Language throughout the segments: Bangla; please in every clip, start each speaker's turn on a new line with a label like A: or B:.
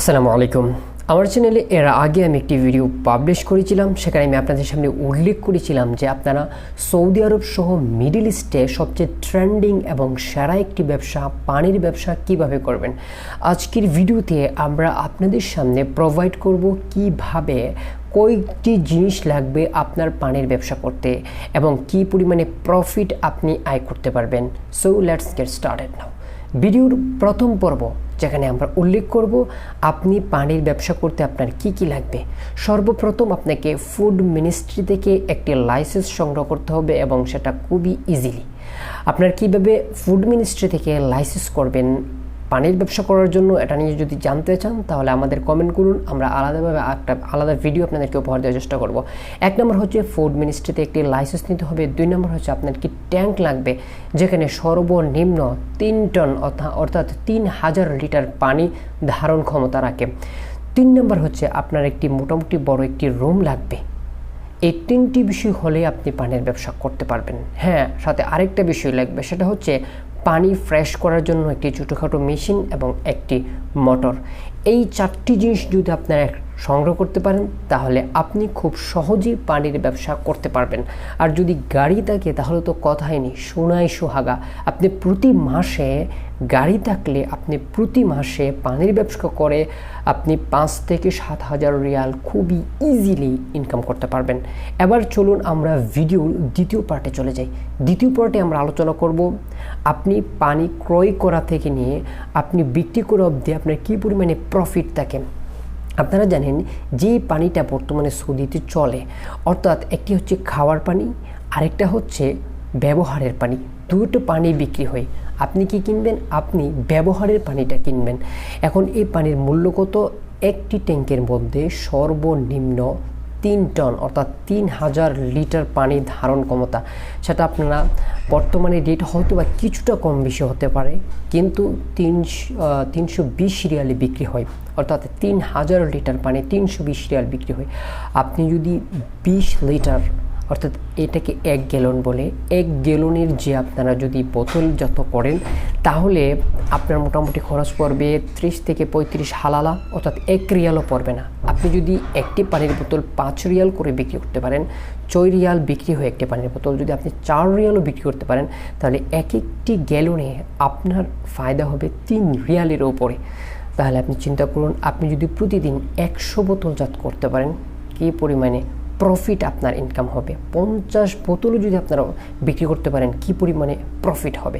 A: আসসালামু আলাইকুম। আমার চ্যানেলে এর আগে আমি একটি ভিডিও পাবলিশ করেছিলাম, সেখানে আমি আপনাদের সামনে উল্লেখ করেছিলাম যে আপনারা সৌদি আরব সহ মিডিল ইস্টে সবচেয়ে ট্রেন্ডিং এবং সেরা একটি ব্যবসা, পানির ব্যবসা কীভাবে করবেন? আজকের ভিডিওতে আমরা আপনাদের সামনে প্রোভাইড করব কীভাবে কয়েকটি জিনিস লাগবে আপনার পানির ব্যবসা করতে এবং কি পরিমাণে প্রফিট আপনি আয় করতে পারবেন। So let's get started now ভিডিওর প্রথম পর্ব যেখানে আমরা উল্লেখ করব আপনি পানির ব্যবসা করতে আপনার কি কি লাগবে। সর্বপ্রথম আপনাকে ফুড মিনিস্ট্রি থেকে একটি লাইসেন্স সংগ্রহ করতে হবে এবং সেটা খুবই ইজিলি আপনার কীভাবে ফুড মিনিস্ট্রি থেকে লাইসেন্স করবেন পানির ব্যবসা করার জন্য এটা নিয়ে যদি জানতে চান, তাহলে আমাদের কমেন্ট করুন, আমরা আলাদাভাবে একটা আলাদা ভিডিও আপনাদেরকে উপহার দেওয়ার চেষ্টা করব। এক নম্বর হচ্ছে ফুড মিনিস্ট্রিতে একটি লাইসেন্স নিতে হবে, দুই নম্বর হচ্ছে আপনার কি ট্যাঙ্ক লাগবে, যেখানে সর্বনিম্ন তিন টন অর্থা- অর্থাৎ তিন হাজার লিটার পানি ধারণ ক্ষমতা রাখে। তিন নম্বর হচ্ছে আপনার একটি মোটামুটি বড় একটি রুম লাগবে। এই তিনটি বিষয় হলে আপনি পানির ব্যবসা করতে পারবেন। হ্যাঁ সাথে আরেকটা বিষয় লাগবে, সেটা হচ্ছে পানি ফ্রেশ করার জন্য একটি ছোটোখাটো মেশিন এবং একটি মোটর। এই চারটি জিনিস যদি আপনারা সংগ্রহ করতে পারেন, তাহলে আপনি খুব সহজেই পানির ব্যবসা করতে পারবেন। আর যদি গাড়ি থাকে, তাহলে তো কথাই নেই, সোনাই সোহাগা। আপনি প্রতি মাসে গাড়ি থাকলে আপনি প্রতি মাসে পানির ব্যবসা করে আপনি পাঁচ থেকে সাত হাজার রিয়াল খুবই ইজিলি ইনকাম করতে পারবেন। এবার চলুন আমরা ভিডিওর দ্বিতীয় পার্টে চলে যাই। দ্বিতীয় পার্টে আমরা আলোচনা করব, আপনি পানি ক্রয় করা থেকে নিয়ে আপনি বিক্রি করে অবধি আপনার কী পরিমাণে প্রফিট থাকে। আপনারা জানেন যে পানিটা বর্তমানে সৌদিতে চলে, অর্থাৎ একটি হচ্ছে খাওয়ার পানি, আরেকটা হচ্ছে ব্যবহারের পানি। দুটো পানি বিক্রি হয়। আপনি কি কিনবেন? আপনি ব্যবহারের পানিটা কিনবেন। এখন এই পানির মূল্য কত? একটি ট্যাঙ্কের মধ্যে সর্বনিম্ন তিন টন, অর্থাৎ তিন হাজার লিটার পানি ধারণ ক্ষমতা। সেটা আপনারা বর্তমানে রেট হয়তো বা কিছুটা কম বেশি হতে পারে, কিন্তু তিনশো তিনশো বিশ রিয়ালে বিক্রি হয়। অর্থাৎ তিন হাজার লিটার পানি তিনশো বিশ রিয়াল বিক্রি হয়। আপনি যদি বিশ লিটার অর্থাৎ এটাকে এক গ্যালন বলে। এক গ্যালনের যে আপনারা যদি বোতল যত করেন, তাহলে আপনার মোটামুটি খরচ পড়বে ত্রিশ থেকে পঁয়ত্রিশ হালালা, অর্থাৎ এক রিয়ালও পড়বে না। আপনি যদি একটি পানির বোতল পাঁচ রিয়াল করে বিক্রি করতে পারেন, ছয় রিয়াল বিক্রি হয় একটি পানির বোতল যদি আপনি চার রিয়ালও বিক্রি করতে পারেন, তাহলে এক একটি গ্যালনে আপনার ফায়দা হবে তিন রিয়ালের ওপরে তাহলে আপনি চিন্তা করুন, আপনি যদি প্রতিদিন একশো বোতল জাত করতে পারেন, কী পরিমাণে? প্রফিট আপনার ইনকাম হবে। পঞ্চাশ বোতলও যদি আপনারা বিক্রি করতে পারেন, কি পরিমাণে প্রফিট হবে?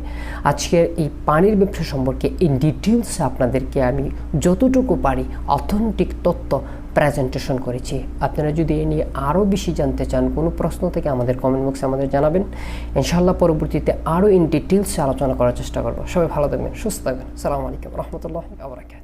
A: আজকের এই পানির ব্যবসা সম্পর্কে ইন ডিটেলসে আপনাদেরকে আমি যতটুকু পারি অথেন্টিক তথ্য প্রেজেন্টেশন করেছি। আপনারা যদি এ নিয়ে আরও বেশি জানতে চান, কোনো প্রশ্ন থেকে আমাদের কমেন্ট বক্সে আমাদের জানাবেন। ইনশাল্লাহ পরবর্তীতে আরও ইন ডিটেলসে আলোচনা করার চেষ্টা করব। সবাই ভালো থাকবেন, সুস্থ থাকবেন। সালামু আলাইকুম, রহমতুল্লাহ আবরাকাত